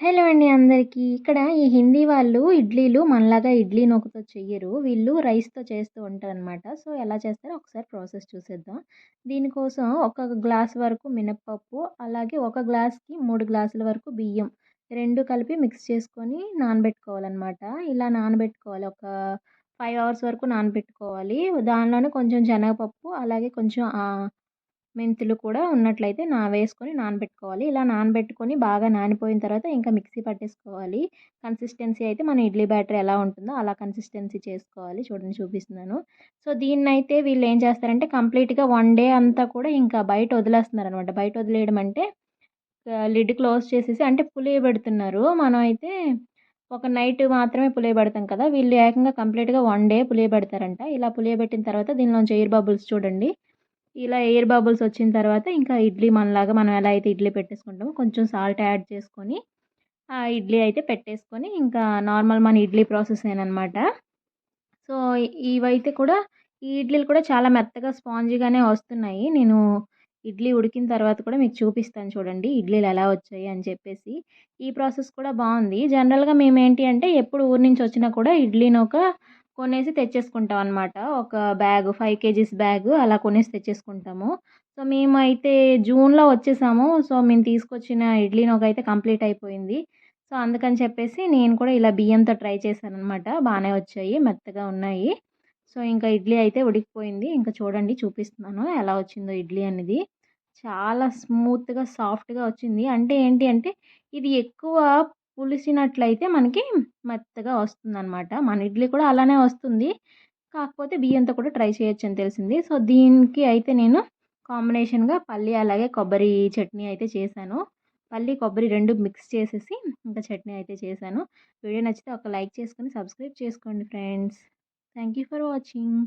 Hello అండి అందరికీ. ఇక్కడ ఈ హిందీ వాళ్ళు ఇడ్లీలు మనలాగా ఇడ్లీ నూకతో చెయ్యరు. వీళ్ళు రైస్‌తో చేస్తూ ఉంటారనమాట. సో, ఎలా చేస్తారో ఒకసారి ప్రాసెస్ చూసేద్దాం. దీనికోసం ఒక గ్లాస్ వరకు మినప్పప్పు అలాగే ఒక గ్లాస్‌కి మూడు గ్లాసుల వరకు బియ్యం రెండు కలిపి మిక్స్ చేసుకొని నానబెట్టుకోవాలన్నమాట ఇలా నానబెట్టుకోవాలి. ఒక ఫైవ్ అవర్స్ వరకు నానబెట్టుకోవాలి. దానిలోనే కొంచెం శనగపప్పు, అలాగే కొంచెం మెంతులు కూడా ఉన్నట్లయితే నా వేసుకొని నానబెట్టుకోవాలి. ఇలా నానబెట్టుకొని బాగా నానిపోయిన తర్వాత ఇంకా మిక్సీ పట్టేసుకోవాలి. కన్సిస్టెన్సీ అయితే మన ఇడ్లీ బ్యాటర్ ఎలా ఉంటుందో అలా కన్సిస్టెన్సీ చేసుకోవాలి. చూడండి చూపిస్తున్నాను. సో, దీన్నైతే వీళ్ళు ఏం చేస్తారంటే కంప్లీట్‌గా వన్ డే అంతా కూడా ఇంకా బయట వదిలేస్తున్నారనమాట. బయట వదిలేయడం అంటే లిడ్ క్లోజ్ చేసేసి అంటే పులియబెడుతున్నారు. మనం అయితే ఒక నైట్ మాత్రమే పులియబెడతాం కదా! వీళ్ళు ఏకంగా కంప్లీట్‌గా వన్ డే పులియబెడతారంట. ఇలా పులియబెట్టిన తర్వాత దీనిలోంచి ఎయిర్ బబుల్స్ చూడండి. ఇలా ఎయిర్ బబుల్స్ వచ్చిన తర్వాత ఇంకా ఇడ్లీ మనలాగా మనం ఎలా అయితే ఇడ్లీ పెట్టేసుకుంటామో కొంచెం సాల్ట్ యాడ్ చేసుకొని ఆ ఇడ్లీ అయితే పెట్టేసుకొని ఇంకా నార్మల్ మన ఇడ్లీ ప్రాసెస్ అనమాట సో, ఇవైతే కూడా ఈ ఇడ్లీలు కూడా చాలా మెత్తగా స్పాంజీగానే వస్తున్నాయి. నేను ఇడ్లీ ఉడికిన తర్వాత కూడా మీకు చూపిస్తాను చూడండి. ఇడ్లీలు ఎలా వచ్చాయి అని చెప్పేసి. ఈ ప్రాసెస్ కూడా బాగుంది జనరల్‌గా మేము ఏంటి అంటే ఎప్పుడు ఊరి నుంచి వచ్చినా కూడా ఇడ్లీని ఒక కొనేసి తెచ్చేసుకుంటాం అనమాట. ఒక బ్యాగ్ ఫైవ్ కేజీస్ బ్యాగ్ అలా కొనేసి తెచ్చేసుకుంటాము. సో, మేమైతే జూన్‌లో వచ్చేసాము. సో, మేము తీసుకొచ్చిన ఇడ్లీ నొకైతే అయితే కంప్లీట్ అయిపోయింది. సో, అందుకని చెప్పేసి నేను కూడా ఇలా బియ్యంతో ట్రై చేశాను అనమాట బాగానే వచ్చాయి. మెత్తగా ఉన్నాయి. సో, ఇంకా ఇడ్లీ అయితే ఉడికిపోయింది. ఇంకా చూడండి చూపిస్తున్నాను ఎలా వచ్చిందో ఇడ్లీ అనేది. చాలా స్మూత్‌గా, సాఫ్ట్‌గా వచ్చింది. అంటే ఏంటి అంటే ఇది ఎక్కువ పులిసినట్లయితే మనకి మెత్తగా వస్తుందన్నమాట మన ఇడ్లీ కూడా అలానే వస్తుంది. కాకపోతే బియ్యంతో కూడా ట్రై చేయొచ్చని తెలిసింది. సో, దీనికి అయితే నేను కాంబినేషన్‌గా పల్లి అలాగే కొబ్బరి చట్నీ అయితే చేశాను. పల్లి, కొబ్బరి రెండు మిక్స్ చేసేసి ఇంకా చట్నీ అయితే చేశాను. వీడియో నచ్చితే ఒక లైక్ చేసుకొని సబ్స్క్రైబ్ చేసుకోండి friends. Thank you for watching.